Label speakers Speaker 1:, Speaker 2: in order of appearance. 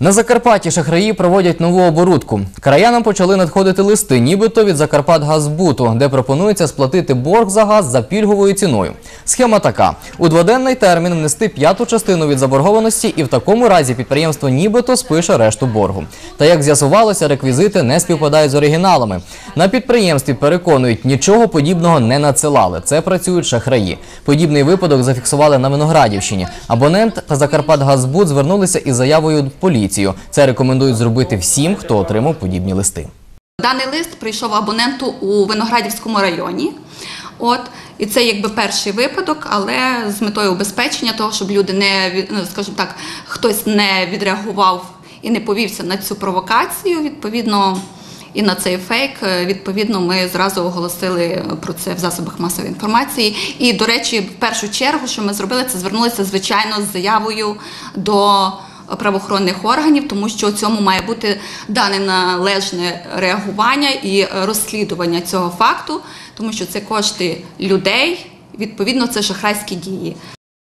Speaker 1: На Закарпатті шахраї проводять нову оборудку. Краянам почали надходити листи, нібито від Закарпатгазбуту, де пропонується сплатити борг за газ за пільговою ціною. Схема така: у дводенний термін внести п'яту частину від заборгованості, і в такому разі підприємство нібито спише решту боргу. Та як з'ясувалося, реквізити не співпадають з оригіналами. На підприємстві переконують, нічого подібного не надсилали. Це працюють шахраї. Подібний випадок зафіксували на Виноградівщині. Абонент та Закарпатгазбут звернулися із заявою поліцію. Це рекомендують зробити всім, хто отримав подібні листи.
Speaker 2: Даний лист прийшов абоненту у Виноградівському районі. От, і це якби перший випадок, але з метою убезпечення того, щоб люди не ну, скажімо так, хтось не відреагував і не повівся на цю провокацію, відповідно. І на цей фейк, е, відповідно, ми зразу оголосили про це в засобах масової інформації. І, до речі, в першу чергу, що ми зробили, це звернулися, звичайно, з заявою до правоохоронних органів, тому що цьому має бути дане належне реагування і розслідування цього факту, тому що це кошти людей. Відповідно, це шахрайські дії.